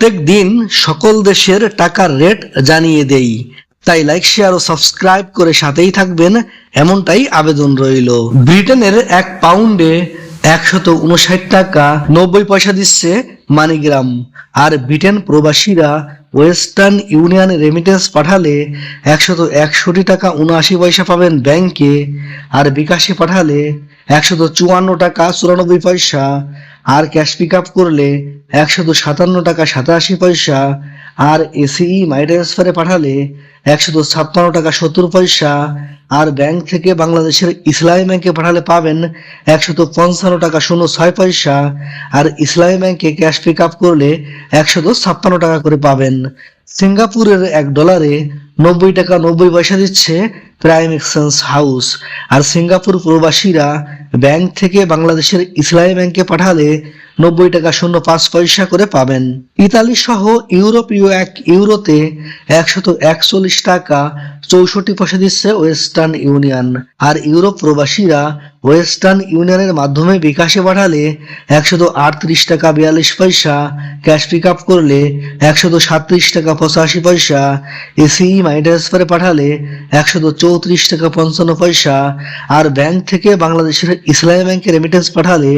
প্রত্যেক দিন সকল দেশের টাকার রেট জানিয়ে দেই। তাই লাইক শেয়ার ও সাবস্ক্রাইব করে সাথেই থাকবেন। এমনটাই আবেদন রইল। ব্রিটেনের এক পাউন্ডে একশত উনষাট টাকা নব্বই পয়সা দিচ্ছে মানিগ্রাম। আর ব্রিটেন প্রবাসীরা ওয়েস্টার্ন ইউনিয়ন রেমিটেন্স পাঠালে একশত একষট্টি টাকা উনআশি পয়সা পাবেন ব্যাংকে। আর বিকাশে পাঠালে একশত চুয়ান্ন টাকা চুরানব্বই পয়সা, আর ক্যাশ পিক আপ করলে একশত সাতান্ন টাকা সাতাশি পয়সা, আর এসিই মাই ট্রান্সফারে পাঠালে একশত ছাপ্পান্ন টাকা সত্তর পয়সা, আর ব্যাংক থেকে বাংলাদেশের ইসলামী ব্যাংকে পাঠালে পাবেন একশত পঞ্চান্ন টাকা শূন্য ছয় পয়সা, আর ইসলামী ব্যাংকে ক্যাশ পিক আপ করলে একশত ছাপ্পান্ন টাকা করে পাবেন। সিঙ্গাপুরের এক ডলারে নব্বই টাকা নব্বই পয়সা দিচ্ছে প্রাইম এক্সচেঞ্জ হাউস আর সিঙ্গাপুর প্রবাসীরা ব্যাংক থেকে বাংলাদেশের ইসলামী ব্যাংকে পাঠালে নব্বই টাকা শূন্য পাঁচ পয়সা করে পাবেন। ইতালি সহ ইউরোপীয় এক ইউরোতে একশত একচল্লিশ টাকা চৌষট্টি পয়সা দিচ্ছে ওয়েস্টার্ন ইউনিয়ন। আর ইউরোপ প্রবাসীরা ওয়েস্টার্ন ইউনিয়নের মাধ্যমে বিকাশে পাঠালে একশত আটত্রিশ টাকা বিয়াল্লিশ পয়সা, ক্যাশ পিক আপ করলে একশত সাতত্রিশ টাকা পঁচাশি পয়সা, এসিই মাই ট্রান্সফারে পাঠালে একশত চৌত্রিশ টাকা পঞ্চান্ন পয়সা আর ব্যাংক থেকে বাংলাদেশের ইসলামী ব্যাংকে রেমিটেন্স পাঠালে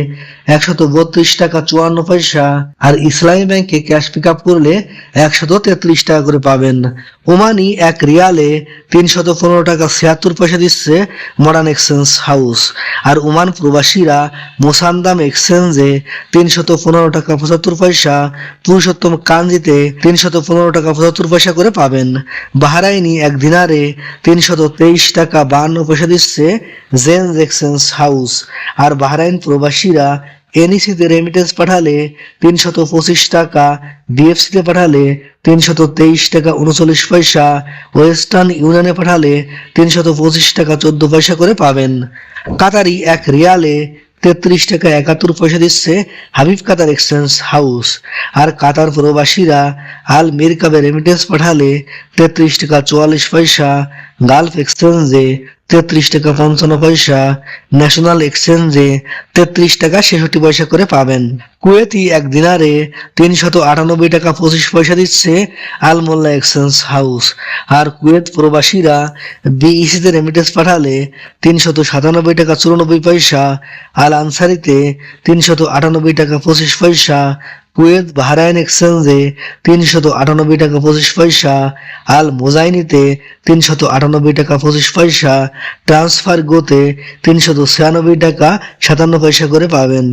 একশত বত্রিশ টাকা চুয়ান্ন পয়সা আর ইসলামী ব্যাংকে ক্যাশ পিক আপ করলে একশত তেত্রিশ টাকা করে পাবেন। ওমানি এক রিয়ালে তিনশত পনেরো টাকা ছিয়াত্তর পয়সা দিচ্ছে মডার্ন এক্সচেঞ্জ হাউস। আর ওমান প্রবাসীরা মোসান্দাম এক্সচেঞ্জে তিনশত পনেরো টাকা পঁচাত্তর পয়সা পুরুষোত্তম কাঞ্জিতে তিনশত পনেরো টাকা পঁচাত্তর পয়সা করে পাবেন। বাহারাইনি এক দিনারে তিনশত তেইশ টাকা বান্ন পয়সা দিচ্ছে জেন্স এক্সচেঞ্জ হাউস। আর বাহারাইন প্রবাসীরা এনইসিতে রেমিটেন্স পাঠালে তিনশত পঁচিশ টাকা, বিএফসিতে পাঠালে তিনশত তেইশ টাকা উনচল্লিশ পয়সা, ওয়েস্টার্ন ইউনিয়নে পাঠালে তিনশত পঁচিশ টাকা চোদ্দ পয়সা করে পাবেন। কাতারি এক রিয়ালে তেত্রিশ টাকা একাত্তর পয়সা দিচ্ছে হাবিব কাতার এক্সচেঞ্জ হাউস। আর কাতার প্রবাসীরা আল মিরকাবে রেমিটেন্স পাঠালে তেত্রিশ টাকা চুয়াল্লিশ পয়সা গালফ এক্সচেঞ্জে তেত্রিশ টাকা পঞ্চান্ন পয়সা। ন্যাশনাল এক্সচেঞ্জে তেত্রিশ টাকা ছেষট্টি পয়সা করে পাবেন। কুয়েতি এক দিনারে তিনশত আটানব্বই টাকা পঁচিশ পয়সা দিচ্ছে আল মোল্লা এক্সচেঞ্জ হাউস আর কুয়েত প্রবাসীরা বিইসিতে রেমিটেন্স পাঠালে তিনশত সাতানব্বই টাকা চুরানব্বই পয়সা। আল আনসারিতে তিনশত আটানব্বই টাকা পঁচিশ পয়সা কুয়েত বাহরাইন এক্সচেঞ্জে তিনশত আটানব্বই টাকা পঁচিশ পয়সা, আল মোজাইনিতে তিনশত আটানব্বই টাকা পঁচিশ পয়সা, ট্রান্সফার গোতে তিনশত ছিয়ানব্বই টাকা সাতান্ন পয়সা করে পাবেন।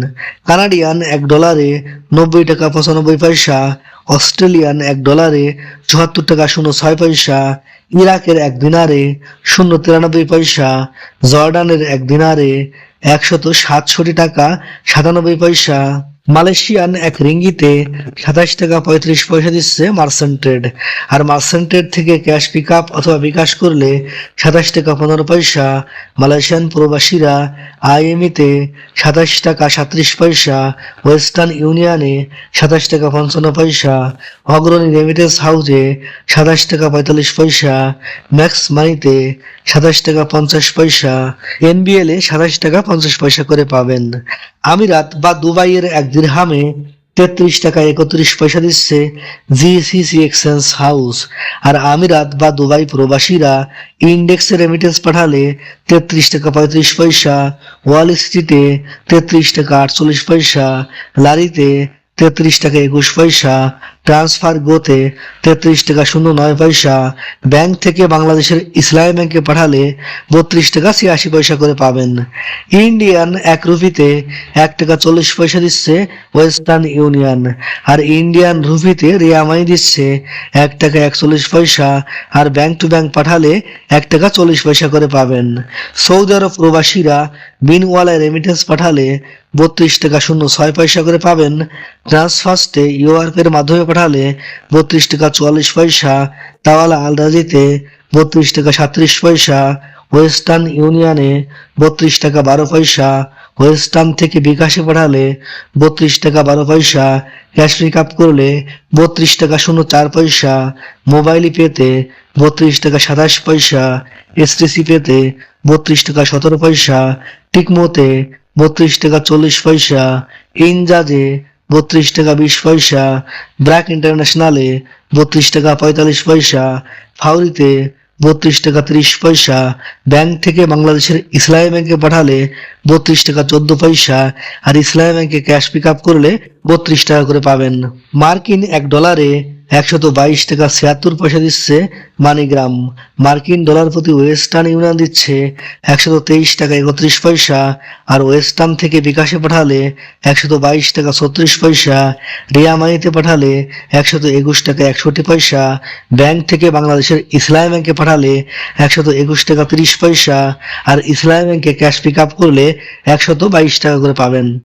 কানাডিয়ান এক ডলারে নব্বই টাকা পঁচানব্বই পয়সা, অস্ট্রেলিয়ান এক ডলারে চুয়াত্তর টাকা শূন্য ছয় পয়সা, ইরাকের এক দিনারে শূন্য তিরানব্বই পয়সা, জর্ডানের এক দিনারে একশত সাতষট্টি টাকা সাতানব্বই পয়সা। মালয়েশিয়ান এক রিঙ্গিতে সাতাশ টাকা পঁয়ত্রিশ পয়সা দিচ্ছে মার্সেন্ট ট্রেড আর মার্সেন্ট ট্রেড থেকে ক্যাশ পিক আপ অথবা বিকাশ করলে সাতাশ টাকা পনেরো পয়সা। মালয়েশিয়ান প্রবাসীরা আইএমইতে সাতাশ টাকা সাত্রিশ পয়সা, ওয়েস্টার্ন ইউনিয়নে সাতাশ টাকা পঞ্চান্ন পয়সা, অগ্রণী রেমিটেন্স হাউসে সাতাশ টাকা পঁয়তাল্লিশ পয়সা, ম্যাক্স মানিতে সাতাশ টাকা পঞ্চাশ পয়সা, এনবিএল সাতাশ টাকা পঞ্চাশ পয়সা করে পাবেন। আমিরাত বা দুবাইয়ের এক দিরহামে তেত্রিশ টাকা একত্রিশ পয়সা দিচ্ছে জিসিসি এক্সচেঞ্জ হাউস। আর আমিরাত বা দুবাই প্রবাসীরা ইন্ডেক্সে রেমিটেন্স পাঠালে তেত্রিশ টাকা পঁয়ত্রিশ পয়সা, ওয়াল স্ট্রিটে তেত্রিশ টাকা আটচল্লিশ পয়সা, লারিতে তেত্রিশ টাকা একুশ পয়সা ট্রান্সফার গোতে তেত্রিশ টাকা শূন্য নয় পয়সা। ব্যাংক থেকে বাংলাদেশের ইসলামী ব্যাংকে পাঠালে বত্রিশ টাকা ছিয়াশি পয়সা করে পাবেন। ইন্ডিয়ান এক রুপিতে এক টাকা চল্লিশ পয়সা দিচ্ছে ওয়েস্টার্ন ইউনিয়ন আর ইন্ডিয়ান রুপিতে রিয়ামাই দিচ্ছে এক টাকা একচল্লিশ পয়সা। আর ব্যাংক টু ব্যাংক পাঠালে এক টাকা চল্লিশ পয়সা করে পাবেন। সৌদি আরব প্রবাসীরা বিনওয়ালায় রেমিটেন্স পাঠালে বত্রিশ টাকা শূন্য ছয় পয়সা করে পাবেন। ট্রান্সফার্স্টে ইউআরপের মাধ্যমে পাঠালে বত্রিশ টাকা চুয়াল্লিশ পয়সা তাওয়ালা আলরাজিতে বত্রিশ টাকা সাত্রিশ পয়সা, ওয়েস্টার্ন ইউনিয়নে বত্রিশ টাকা বারো পয়সা, ওয়েস্টার্ন থেকে বিকাশে পাঠালে বত্রিশ টাকা বারো পয়সা, ক্যাশ পিক আপ করলে বত্রিশ টাকা শূন্য চার পয়সা, মোবাইল পেতে বত্রিশ টাকা সাতাশ পয়সা, এসটিসি পেতে বত্রিশ টাকা সতেরো পয়সা, টিকমোতে বত্রিশ টাকা চল্লিশ পয়সা, ইনজাজে বত্রিশ টাকা বিশ পয়সা। ব্র্যাক ইন্টারন্যাশনালে বত্রিশ টাকা পঁয়তাল্লিশ পয়সা। ফাউরিতে বত্রিশ টাকা ত্রিশ পয়সা। ব্যাংক থেকে বাংলাদেশের ইসলামী ব্যাংকে পাঠালে বত্রিশ টাকা চোদ্দ পয়সা। আর ইসলামী ব্যাংকে ক্যাশ পিক আপ করলে বত্রিশ টাকা করে পাবেন। মার্কিন এক ডলারে একশত বাইশ টাকা ছিয়াত্তর পয়সা দিচ্ছে মানিগ্রাম। মার্কিন ডলার প্রতি ওয়েস্টার্ন ইউনিয়ন দিচ্ছে একশত তেইশ টাকা একত্রিশ পয়সা, আর ওয়েস্টার্ন থেকে বিকাশে পাঠালে একশত বাইশ টাকা ছত্রিশ পয়সা, রিয়া মানিতে পাঠালে একশত একুশ টাকা একষট্টি পয়সা, ব্যাংক থেকে বাংলাদেশের ইসলামী ব্যাংকে পাঠালে একশত একুশ টাকা তিরিশ পয়সা, আর ইসলামী ব্যাংকে ক্যাশ পিক আপ করলে একশত বাইশ টাকা করে পাবেন।